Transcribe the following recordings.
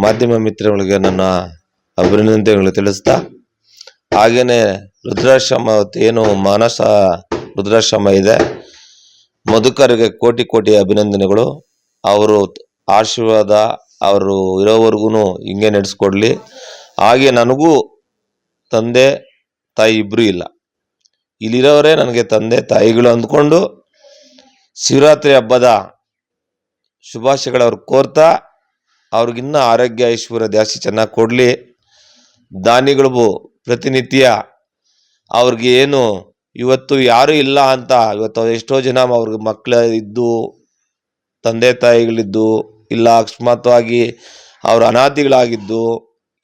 ಮಾಧ್ಯಮ ಮಿತ್ರಗಳಿಗೆ ನನ್ನ ಅಭಿನಂದನೆಗಳು ತಿಳಿಸ್ತಾ ಹಾಗೆಯೇ ಅವತ್ತು ಏನು ಮಾನಸ ರುದ್ರಾಶ್ರಮ ಇದೆ. ಮಧುಕರಿಗೆ ಕೋಟಿ ಕೋಟಿ ಅಭಿನಂದನೆಗಳು. ಅವರು ಆಶೀರ್ವಾದ ಅವರು ಇರೋವರೆಗೂ ಹಿಂಗೆ ನಡೆಸ್ಕೊಡ್ಲಿ. ಹಾಗೆ ನನಗೂ ತಂದೆ ತಾಯಿ ಇಬ್ಬರೂ ಇಲ್ಲ. ಇಲ್ಲಿರೋರೇ ನನಗೆ ತಂದೆ ತಾಯಿಗಳು ಅಂದ್ಕೊಂಡು ಶಿವರಾತ್ರಿ ಹಬ್ಬದ ಶುಭಾಶಯಗಳು ಅವ್ರಿಗೆ ಕೋರ್ತಾ ಅವ್ರಿಗಿನ್ನ ಆರೋಗ್ಯ ಐಶ್ವರ್ಯ ಜಾಸ್ತಿ ಚೆನ್ನಾಗಿ ಕೊಡಲಿ. ದಾನಿಗಳಿಗೂ ಪ್ರತಿನಿತ್ಯ ಅವ್ರಿಗೆ ಏನು ಇವತ್ತು ಯಾರೂ ಇಲ್ಲ ಅಂತ ಇವತ್ತು ಎಷ್ಟೋ ಜನ ಅವ್ರಿಗೆ ಮಕ್ಕಳು ಇದ್ದು, ತಂದೆ ತಾಯಿಗಳಿದ್ದು, ಇಲ್ಲ ಅಕಸ್ಮಾತ್ವಾಗಿ ಅವ್ರ ಅನಾಥಿಗಳಾಗಿದ್ದು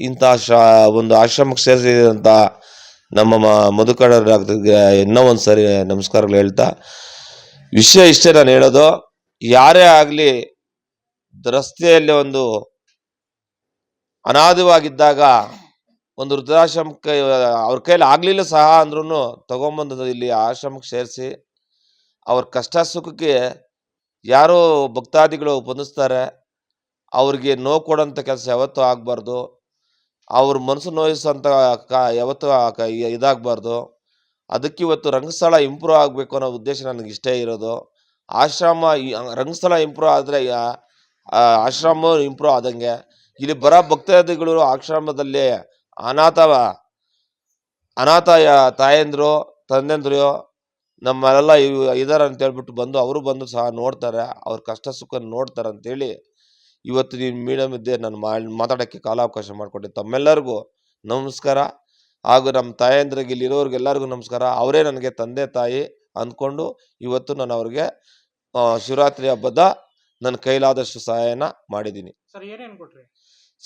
ಇಂಥ ಶಾ ಒಂದು ಆಶ್ರಮಕ್ಕೆ ಸೇರಿಸಿದಂಥ ನಮ್ಮ ಮ ಮಧುಕರರಿಗೆ ಇನ್ನೂ ಒಂದು ಸರಿ ನಮಸ್ಕಾರಗಳು ಹೇಳ್ತಾ. ವಿಷಯ ಇಷ್ಟೇ ನಾನು ಹೇಳೋದು. ಯಾರೇ ಆಗಲಿ ರಸ್ತೆಯಲ್ಲಿ ಒಂದು ಅನಾದಿವಾಗಿದ್ದಾಗ ಒಂದು ವೃದ್ಧಾಶ್ರಮಕ್ಕೆ ಅವ್ರ ಕೈಯಲ್ಲಿ ಆಗಲಿಲ್ಲ ಸಹ ಅಂದ್ರೂ ತಗೊಂಬಂದು ಇಲ್ಲಿ ಆಶ್ರಮಕ್ಕೆ ಸೇರಿಸಿ. ಅವ್ರ ಕಷ್ಟ ಸುಖಕ್ಕೆ ಯಾರೋ ಭಕ್ತಾದಿಗಳು ಬಂಧಿಸ್ತಾರೆ. ಅವ್ರಿಗೆ ನೋವು ಕೊಡೋಂಥ ಕೆಲಸ ಯಾವತ್ತೂ ಆಗಬಾರ್ದು. ಅವ್ರ ಮನಸ್ಸು ನೋಯಿಸೋಂಥ ಕ, ಯಾವತ್ತೂ ಇದಾಗಬಾರ್ದು. ಅದಕ್ಕೆ ಇವತ್ತು ರಂಗಸ್ಥಳ ಇಂಪ್ರೂವ್ ಆಗಬೇಕು ಅನ್ನೋ ಉದ್ದೇಶ ನನಗೆ ಇಷ್ಟೇ ಇರೋದು. ಆಶ್ರಮ ರಂಗಸ್ಥಳ ಇಂಪ್ರೂವ್ ಆದರೆ ಆಶ್ರಮ ಇಂಪ್ರೂವ್ ಆದಂಗೆ. ಇಲ್ಲಿ ಬರೋ ಭಕ್ತಾದಿಗಳು ಆಶ್ರಮದಲ್ಲಿ ಅನಾಥ ಅನಾಥ ತಾಯಂದ್ರು, ತಂದೆಂದ್ರು ನಮ್ಮಲ್ಲೆಲ್ಲ ಇದಾರೆ ಅಂತ ಹೇಳ್ಬಿಟ್ಟು ಬಂದು ಅವರು ಬಂದು ಸಹ ನೋಡ್ತಾರೆ. ಅವ್ರ ಕಷ್ಟ ಸುಖ ನೋಡ್ತಾರೆ ಅಂತೇಳಿ ಇವತ್ತು ನೀನು ಮೀಡಿಯಮ್ ಇದ್ದೆ ನಾನು ಮಾತಾಡೋಕ್ಕೆ ಕಾಲಾವಕಾಶ ಮಾಡಿಕೊಟ್ಟೆ ತಮ್ಮೆಲ್ಲರಿಗೂ ನಮಸ್ಕಾರ. ಹಾಗೂ ನಮ್ಮ ತಾಯಂದ್ರಿಗೆ ಇಲ್ಲಿ ಇರೋರಿಗೆಲ್ಲರಿಗೂ ನಮಸ್ಕಾರ. ಅವರೇ ನನಗೆ ತಂದೆ ತಾಯಿ ಅಂದ್ಕೊಂಡು ಇವತ್ತು ನಾನು ಅವ್ರಿಗೆ ಶಿವರಾತ್ರಿ ಹಬ್ಬದ ನನ್ನ ಕೈಲಾದಷ್ಟು ಸಹಾಯನ ಮಾಡಿದ್ದೀನಿ. ಸರ್ ಏನೇನ್ ಕೊಟ್ರಿ?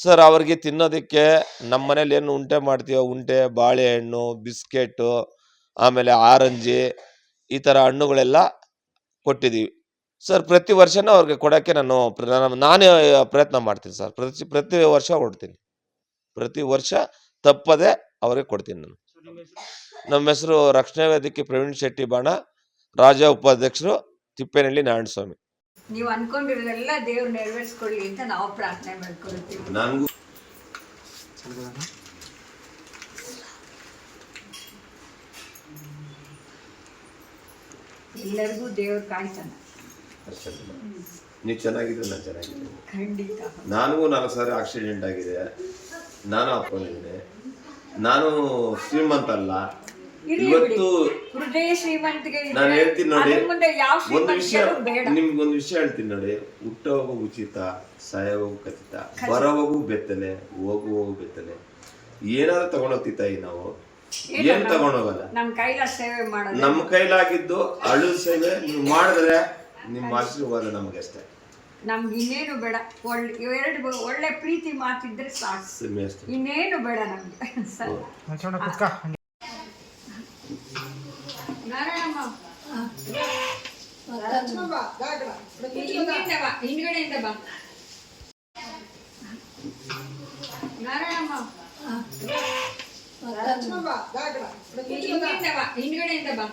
ಸರ್ ಅವ್ರಿಗೆ ತಿನ್ನೋದಕ್ಕೆ ನಮ್ಮ ಮನೇಲಿ ಏನು ಉಂಟೆ ಮಾಡ್ತೀವೋ ಉಂಟೆ ಬಾಳೆಹಣ್ಣು ಬಿಸ್ಕೆಟು ಆಮೇಲೆ ಆರಂಜಿ ಈ ಥರ ಹಣ್ಣುಗಳೆಲ್ಲ ಕೊಟ್ಟಿದ್ದೀವಿ. ಸರ್ ಪ್ರತಿ ವರ್ಷನೂ ಅವ್ರಿಗೆ ಕೊಡೋಕ್ಕೆ ನಾನು ನಾನು- ಪ್ರಯತ್ನ ಮಾಡ್ತೀನಿ ಸರ್. ಪ್ರತಿ ಪ್ರತಿ ವರ್ಷ ಕೊಡ್ತೀನಿ. ಪ್ರತಿ ವರ್ಷ ತಪ್ಪದೆ ಅವ್ರಿಗೆ ಕೊಡ್ತೀನಿ ನಾನು. ನಿಮ್ಮ ಹೆಸರು? ನಮ್ಮ ಹೆಸರು ರಕ್ಷಣಾ ವೇದಿಕೆ ಪ್ರವೀಣ್ ಶೆಟ್ಟಿ ಬಾಣ ರಾಜ್ಯ ಉಪಾಧ್ಯಕ್ಷರು ತಿಪ್ಪೇನಹಳ್ಳಿ ನಾರಾಯಣಸ್ವಾಮಿ. ನೀವು ಅನ್ಕೊಂಡಿರೋದೆಲ್ಲ ದೇವ್ರು ನೆರವೇರಿಸ್ಕೊಳ್ಳಿ ಅಂತ ನಾವು ಪ್ರಾರ್ಥನೆ ಮಾಡ್ಕೊಳ್ತೀವಿ. ನನಗೂ ಎಲ್ಲರಿಗೂ ದೇವ್ರು ಕಾಯ್ತಾನೆ. ನೀವು ಚೆನ್ನಾಗಿದ್ರೆ ನಾನು ಚೆನ್ನಾಗಿದ್ದೀನಿ. ಖಂಡಿತ. ನನಗೂ ನಾಲ್ಕು ಸಾರಿ ಆಕ್ಸಿಡೆಂಟ್ ಆಗಿದೆ. ನಾನು ಅಪ್ಪನಿದ್ದೆ ನಾನು ಶ್ರೀಮಂತ ಅಲ್ಲ ಇರ್ಲಿ ಇವತ್ತು ಹೃದಯ ಶ್ರೀಮಂತಿಗೆ ನಾನು ಹೇಳ್ತೀನಿ ನೋಡಿ ಮುಂದೆ ಯಾವ ಒಂದು ವಿಷಯ ಬೇಡ. ನಿಮ್ಗೊಂದು ವಿಷಯ ಹೇಳ್ತೀನಿ ನೋಡಿ. ಹುಟ್ಟೋಗು ಉಚಿತ ಸಾಯೋಗು ಖಚಿತ ಬರವಾಗು ಬೆತ್ತಲೆ ಹೋಗುವಾಗೂ ಬೆತ್ತಲೆ. ಏನಾದ್ರು ತಗೊಂಡೋಗ್ತಿ ತಾಯಿ ನಾವು. ಏನ್ ತಗೊಂಡೋಗಲ್ಲ? ನಮ್ ಕೈಲ ಸೇವೆ ಮಾಡೋದು. ನಮ್ಮ ಕೈಲಾಗಿದ್ದು ಅಳು ಸೇವೆ. ನೀವು ಮಾಡಿದ್ರೆ ನಿಮ್ಮ ಆಶೀರ್ವಾದ ನಮಗೆ ಅಷ್ಟೇ ನಮ್ಗೆ ಇನ್ನೇನು ಬೇಡ. ಒಳ್ಳೆ ಎರಡು ಒಳ್ಳೆ ಪ್ರೀತಿ ಮಾತಿದ್ರೆ ಸಾಕು. ಇನ್ನೇನು ಬೇಡ ನಮ್ಗೆ ಸರ್ ಹಂಚೋಣ ಕುತ್ಕ ನಾರಾಯಣಮ್ಮ ಹಿಂದ್ಗಡೆಯಿಂದ ಬಾ ಹಿಂದ್ಗಡೆಯಿಂದ ಬಾ. ನಾರಾಯಣಮ್ಮ. ಹಿಂದ್ಗಡೆಯಿಂದ ಬಾ ಹಿಂದ್ಗಡೆಯಿಂದ ಬಾ.